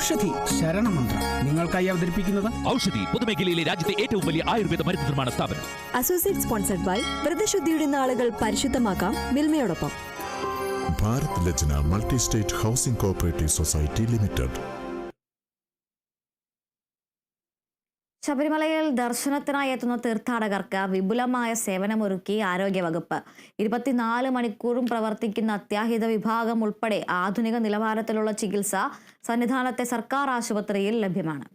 ഔഷധി ശരണമന്ത്രം. നിങ്ങൾക്കായി അവതരിപ്പിക്കുന്നത്? ഔഷധി പൊതുമേഖലയിലെ രാജ്യത്തെ ഏറ്റവും വലിയ ആയുർവേദ മരുന്ന് നിർമ്മാണ സ്ഥാപനം. അസോസിയേറ്റ് സ്പോൺസർഡ് ബൈ വ്രതശുദ്ധിയുടെ നാളുകൾ പരിശുദ്ധമാക്കാം മിൽമയോടൊപ്പം. Bharat Lajna multi state housing cooperative society limited. ശബരിമലയിൽ ദർശനത്തിനായി എത്തുന്ന തീർത്ഥാടകർക്ക് വിപുലമായ സേവനമൊരുക്കി ആരോഗ്യവകുപ്പ്. ഇരുപത്തിനാല് മണിക്കൂറും പ്രവർത്തിക്കുന്ന അത്യാഹിത വിഭാഗം ഉൾപ്പെടെ ആധുനിക നിലവാരത്തിലുള്ള ചികിത്സ സന്നിധാനത്തെ സർക്കാർ ആശുപത്രിയിൽ ലഭ്യമാണ്.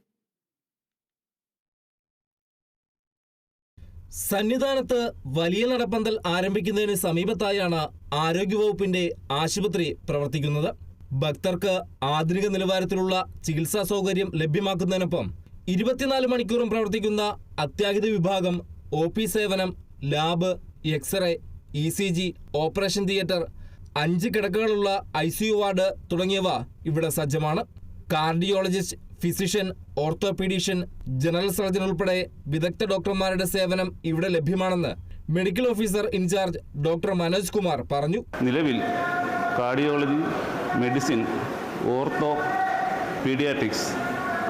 സന്നിധാനത്ത് വലിയ നടപ്പന്തൽ ആരംഭിക്കുന്നതിന് സമീപത്തായാണ് ആരോഗ്യവകുപ്പിന്റെ ആശുപത്രി പ്രവർത്തിക്കുന്നത്. ഭക്തർക്ക് ആധുനിക നിലവാരത്തിലുള്ള ചികിത്സാ സൗകര്യം ലഭ്യമാക്കുന്നതിനൊപ്പം ഇരുപത്തിനാല് മണിക്കൂറും പ്രവർത്തിക്കുന്ന അത്യാഹിത വിഭാഗം ഒ പി സേവനം lab x ray E C G operation theatre അഞ്ച് കിടക്കകളുള്ള ഐ സി യു വാർഡ് തുടങ്ങിയവ ഇവിടെ സജ്ജമാണ്. Cardiologist physician orthopedician general surgeon ഉൾപ്പെടെ വിദഗ്ധ ഡോക്ടർമാരുടെ സേവനം ഇവിടെ ലഭ്യമാണെന്ന് medical officer in charge doctor Manoj Kumar പറഞ്ഞു. നിലവിൽ cardiology medicine ortho paediatrics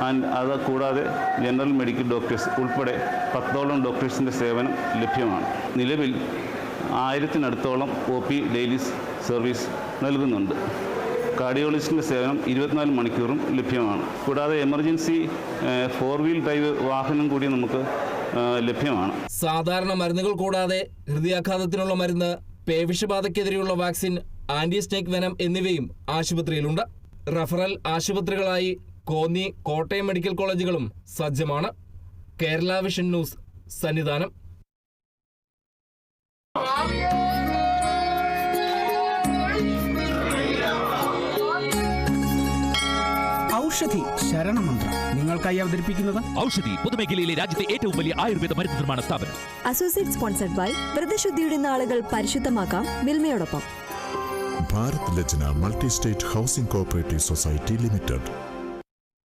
and അത് കൂടാതെ ജനറൽ മെഡിക്കൽ ഡോക്ടേഴ്സ് ഉൾപ്പെടെ പത്തോളം ഡോക്ടേഴ്സിന്റെ സേവനം ലഭ്യമാണ്. നിലവിൽ ആയിരത്തിനടുത്തോളം ഒ പി ഡെയിലി സർവീസ് നൽകുന്നുണ്ട്. കാർഡിയോളജിസ്റ്റിന്റെ സേവനം ഇരുപത്തിനാല് മണിക്കൂറും ലഭ്യമാണ്. കൂടാതെ എമർജൻസി ഫോർ വീൽ ഡ്രൈവ് വാഹനം കൂടി നമുക്ക് ലഭ്യമാണ്. സാധാരണ മരുന്നുകൾ കൂടാതെ ഹൃദയാഘാതത്തിനുള്ള മരുന്ന് പേവിഷബാധയ്ക്കെതിരെയുള്ള വാക്സിൻ ആന്റി സ്നേക് വെനം എന്നിവയും ആശുപത്രിയിലുണ്ട്. റഫറൽ ആശുപത്രികളായി കോന്നി കോട്ടയം മെഡിക്കൽ കോളേജുകളും സജ്ജമാണ്. Kerala vision news Sannidhanam. Aushadhi ശരണമന്ത്രം. നിങ്ങൾക്കായി അവതരിപ്പിക്കുന്നത്? ഔഷധി പൊതുമേഖലയിലെ രാജ്യത്തെ ഏറ്റവും വലിയ ആയുർവേദ മരുന്ന് നിർമ്മാണ സ്ഥാപനം. അസോസിയേറ്റ് സ്പോൺസർഡ് ബൈ വ്രതശുദ്ധിയുടെ നാളുകൾ പരിശുദ്ധമാക്കാം മിൽമയോടൊപ്പം. Bharat Lajna multi state housing cooperative society limited.